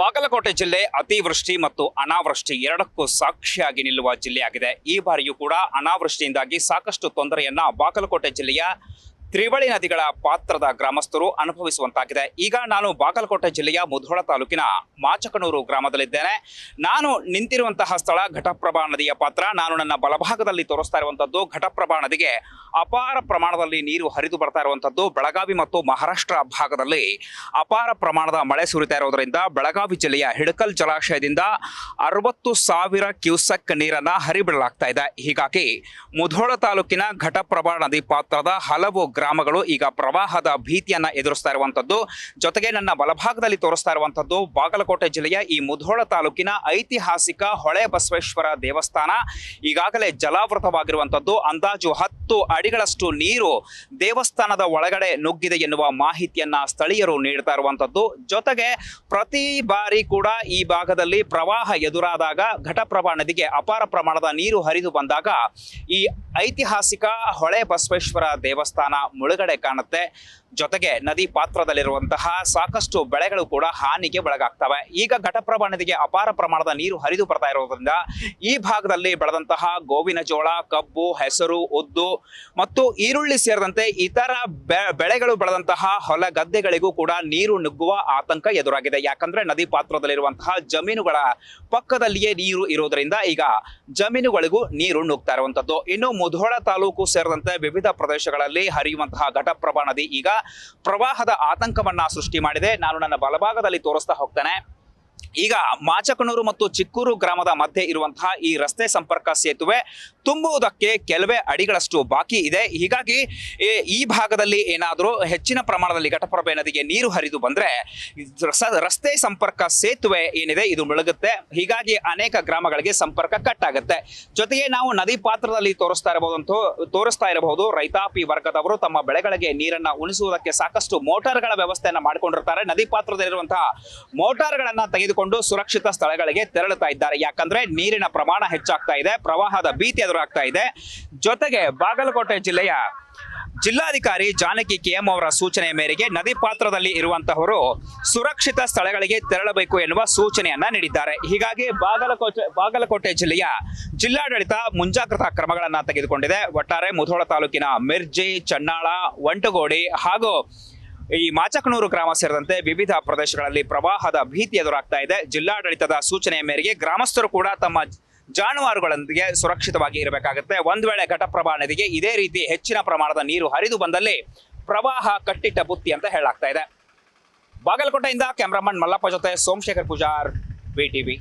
ಬಾಗಲಕೋಟೆ ಜಿಲ್ಲೆ ಅತಿವೃಷ್ಟಿ ಮತ್ತು ಅನಾವೃಷ್ಟಿ ಎರಡಕ್ಕೂ ಸಾಕ್ಷಿಯಾಗಿ ನಿಲ್ಲುವ ಜಿಲ್ಲೆಯಾಗಿದೆ. ಈ ಬಾರಿಯೂ ಕೂಡ ಅನಾವೃಷ್ಟಿಯಿಂದಾಗಿ ಸಾಕಷ್ಟು ತೊಂದರೆಯನ್ನ ಬಾಗಲಕೋಟೆ ಜಿಲ್ಲೆಯ ತ್ರಿವಳಿ ನದಿಗಳ ಪಾತ್ರದ ಗ್ರಾಮಸ್ಥರು ಅನುಭವಿಸುವಂತಾಗಿದೆ. ಈಗ ನಾನು ಬಾಗಲಕೋಟೆ ಜಿಲ್ಲೆಯ ಮುಧೋಳ ತಾಲೂಕಿನ ಮಾಚಕನೂರು ಗ್ರಾಮದಲ್ಲಿದ್ದೇನೆ. ನಾನು ನಿಂತಿರುವಂತಹ ಸ್ಥಳ ಘಟಪ್ರಭಾ ನದಿಯ ಪಾತ್ರ. ನಾನು ನನ್ನ ಬಲಭಾಗದಲ್ಲಿ ತೋರಿಸ್ತಾ ಇರುವಂತದ್ದು ಘಟಪ್ರಭಾ ನದಿಗೆ ಅಪಾರ ಪ್ರಮಾಣದಲ್ಲಿ ನೀರು ಹರಿದು ಬರ್ತಾ ಇರುವಂತದ್ದು ಬೆಳಗಾವಿ ಮತ್ತು ಮಹಾರಾಷ್ಟ್ರ ಭಾಗದಲ್ಲಿ ಅಪಾರ ಪ್ರಮಾಣದ ಮಳೆ ಸುರಿತಾ ಇರೋದರಿಂದ ಬೆಳಗಾವಿ ಜಿಲ್ಲೆಯ ಹಿಡಕಲ್ ಜಲಾಶಯದಿಂದ ಅರವತ್ತು ಸಾವಿರ ಕ್ಯೂಸೆಕ್ ನೀರನ್ನ ಹರಿಬಿಡಲಾಗ್ತಾ ಇದೆ. ಹೀಗಾಗಿ ಮುಧೋಳ ತಾಲೂಕಿನ ಘಟಪ್ರಭಾ ನದಿ ಪಾತ್ರದ ಹಲವು ಗ್ರಾಮಗಳು ಈಗ ಪ್ರವಾಹದ ಭೀತಿಯನ್ನ ಎದುರಿಸ್ತಾ ಇರುವಂತದ್ದು ಜೊತೆಗೆ ನನ್ನ ಬಲಭಾಗದಲ್ಲಿ ತೋರಿಸ್ತಾ ಇರುವಂತದ್ದು ಬಾಗಲಕೋಟೆ ಜಿಲ್ಲೆಯ ಈ ಮುಧೋಳ ತಾಲೂಕಿನ ಐತಿಹಾಸಿಕ ಹೊಳೆ ಬಸವೇಶ್ವರ ದೇವಸ್ಥಾನ. ಈಗಾಗಲೇ ಜಲಾವೃತವಾಗಿರುವಂತದ್ದು ಅಂದಾಜು ಹತ್ತು ಅಡಿಗಳಷ್ಟು ನೀರು ದೇವಸ್ಥಾನದ ಒಳಗಡೆ ನುಗ್ಗಿದೆ ಎನ್ನುವ ಮಾಹಿತಿಯನ್ನ ಸ್ಥಳೀಯರು ನೀಡ್ತಾ ಇರುವಂತದ್ದು ಜೊತೆಗೆ ಪ್ರತಿ ಬಾರಿ ಕೂಡ ಈ ಭಾಗದಲ್ಲಿ ಪ್ರವಾಹ ಎದುರಾದಾಗ ಘಟಪ್ರಭಾ ನದಿಗೆ ಅಪಾರ ಪ್ರಮಾಣದ ನೀರು ಹರಿದು ಬಂದಾಗ ಈ ಐತಿಹಾಸಿಕ ಹೊಳೆ ಬಸವೇಶ್ವರ ದೇವಸ್ಥಾನ ಮುಳುಗಡೆ ಕಾಣುತ್ತೆ. ಜೊತೆಗೆ ನದಿ ಪಾತ್ರದಲ್ಲಿರುವಂತಹ ಸಾಕಷ್ಟು ಬೆಳೆಗಳು ಕೂಡ ಹಾನಿಗೆ ಒಳಗಾಗ್ತವೆ. ಈಗ ಘಟಪ್ರಭಾ ನದಿಗೆ ಅಪಾರ ಪ್ರಮಾಣದ ನೀರು ಹರಿದು ಬರ್ತಾ ಇರೋದ್ರಿಂದ ಈ ಭಾಗದಲ್ಲಿ ಬೆಳೆದಂತಹ ಗೋವಿನ ಜೋಳ, ಕಬ್ಬು, ಹೆಸರು, ಉದ್ದು ಮತ್ತು ಈರುಳ್ಳಿ ಸೇರಿದಂತೆ ಇತರ ಬೆಳೆಗಳು ಬೆಳೆದಂತಹ ಹೊಲ ಗದ್ದೆಗಳಿಗೂ ಕೂಡ ನೀರು ನುಗ್ಗುವ ಆತಂಕ ಎದುರಾಗಿದೆ. ಯಾಕಂದ್ರೆ ನದಿ ಪಾತ್ರದಲ್ಲಿರುವಂತಹ ಜಮೀನುಗಳ ಪಕ್ಕದಲ್ಲಿಯೇ ನೀರು ಇರೋದ್ರಿಂದ ಈಗ ಜಮೀನುಗಳಿಗೂ ನೀರು ನುಗ್ತಾ ಇರುವಂತದ್ದು. ಇನ್ನು ಮುಧೋಳ ತಾಲೂಕು ಸೇರಿದಂತೆ ವಿವಿಧ ಪ್ರದೇಶಗಳಲ್ಲಿ ಹರಿಯುವಂತಹ ಘಟಪ್ರಭಾ ನದಿ ಈಗ ಪ್ರವಾಹದ ಆತಂಕವನ್ನ ಸೃಷ್ಟಿ ಮಾಡಿದೆ. ನಾನು ನನ್ನ ಬಲಭಾಗದಲ್ಲಿ ತೋರಿಸ್ತಾ ಹೋಗ್ತೇನೆ. ಈಗ ಮಾಚಕನೂರು ಮತ್ತು ಚಿಕ್ಕೂರು ಗ್ರಾಮದ ಮಧ್ಯೆ ಇರುವಂತಹ ಈ ರಸ್ತೆ ಸಂಪರ್ಕ ಸೇತುವೆ ತುಂಬುವುದಕ್ಕೆ ಕೆಲವೇ ಅಡಿಗಳಷ್ಟು ಬಾಕಿ ಇದೆ. ಹೀಗಾಗಿ ಈ- ಭಾಗದಲ್ಲಿ ಏನಾದರೂ ಹೆಚ್ಚಿನ ಪ್ರಮಾಣದಲ್ಲಿ ಘಟಪ್ರಭೆ ನದಿಗೆ ನೀರು ಹರಿದು ಬಂದರೆ ರಸ್ತೆ ಸಂಪರ್ಕ ಸೇತುವೆ ಏನಿದೆ ಇದು ಮುಳುಗುತ್ತೆ. ಹೀಗಾಗಿ ಅನೇಕ ಗ್ರಾಮಗಳಿಗೆ ಸಂಪರ್ಕ ಕಟ್ ಆಗುತ್ತೆ ಜೊತೆಗೆ ನಾವು ನದಿ ಪಾತ್ರದಲ್ಲಿ ತೋರಿಸ್ತಾ ಇರಬಹುದು ತೋರಿಸ್ತಾ ಇರಬಹುದು, ರೈತಾಪಿ ವರ್ಗದವರು ತಮ್ಮ ಬೆಳೆಗಳಿಗೆ ನೀರನ್ನು ಉಣಿಸುವುದಕ್ಕೆ ಸಾಕಷ್ಟು ಮೋಟಾರ್ಗಳ ವ್ಯವಸ್ಥೆಯನ್ನು ಮಾಡಿಕೊಂಡಿರ್ತಾರೆ. ನದಿ ಪಾತ್ರದಲ್ಲಿರುವಂತಹ ಮೋಟಾರ್ಗಳನ್ನ ತೆಗೆದುಕೊಂಡು ಸುರಕ್ಷಿತ ಸ್ಥಳಗಳಿಗೆ ತೆರಳುತ್ತಾ ಇದ್ದಾರೆ. ಯಾಕಂದ್ರೆ ನೀರಿನ ಪ್ರಮಾಣ ಹೆಚ್ಚಾಗ್ತಾ ಇದೆ, ಪ್ರವಾಹದ ಭೀತಿ ಎದುರಾಗ್ತಾ ಇದೆ. ಜೊತೆಗೆ ಬಾಗಲಕೋಟೆ ಜಿಲ್ಲೆಯ ಜಿಲ್ಲಾಧಿಕಾರಿ ಜಾನಕಿ ಕೆಎಂ ಅವರ ಸೂಚನೆಯ ಮೇರೆಗೆ ನದಿ ಪಾತ್ರದಲ್ಲಿ ಇರುವಂತಹವರು ಸುರಕ್ಷಿತ ಸ್ಥಳಗಳಿಗೆ ತೆರಳಬೇಕು ಎನ್ನುವ ಸೂಚನೆಯನ್ನ ನೀಡಿದ್ದಾರೆ. ಹೀಗಾಗಿ ಬಾಗಲಕೋಟೆ ಬಾಗಲಕೋಟೆ ಜಿಲ್ಲೆಯ ಜಿಲ್ಲಾಡಳಿತ ಮುಂಜಾಗ್ರತಾ ಕ್ರಮಗಳನ್ನು ತೆಗೆದುಕೊಂಡಿದೆ. ಒಟ್ಟಾರೆ ಮುಧೋಳ ತಾಲೂಕಿನ ಮಿರ್ಜಿ, ಚನ್ನಾಳ, ಒಂಟಗೋಡಿ ಹಾಗೂ ಈ ಮಾಚಕನೂರು ಗ್ರಾಮ ಸೇರಿದಂತೆ ವಿವಿಧ ಪ್ರದೇಶಗಳಲ್ಲಿ ಪ್ರವಾಹದ ಭೀತಿ ಎದುರಾಗ್ತಾ ಇದೆ. ಜಿಲ್ಲಾಡಳಿತದ ಸೂಚನೆಯ ಮೇರೆಗೆ ಗ್ರಾಮಸ್ಥರು ಕೂಡ ತಮ್ಮ ಜಾನುವಾರುಗಳೊಂದಿಗೆ ಸುರಕ್ಷಿತವಾಗಿ ಇರಬೇಕಾಗುತ್ತೆ. ಒಂದು ವೇಳೆ ಘಟಪ್ರಭಾ ನದಿಗೆ ಇದೇ ರೀತಿ ಹೆಚ್ಚಿನ ಪ್ರಮಾಣದ ನೀರು ಹರಿದು ಬಂದಲ್ಲಿ ಪ್ರವಾಹ ಕಟ್ಟಿಟ್ಟ ಬುತ್ತಿ ಅಂತ ಹೇಳಲಾಗ್ತಾ ಇದೆ. ಬಾಗಲಕೋಟೆಯಿಂದ ಕ್ಯಾಮ್ರಾಮನ್ ಮಲ್ಲಪ್ಪ ಜೊತೆ ಸೋಮಶೇಖರ್ ಪೂಜಾರ್, ವಿ ಟಿವಿ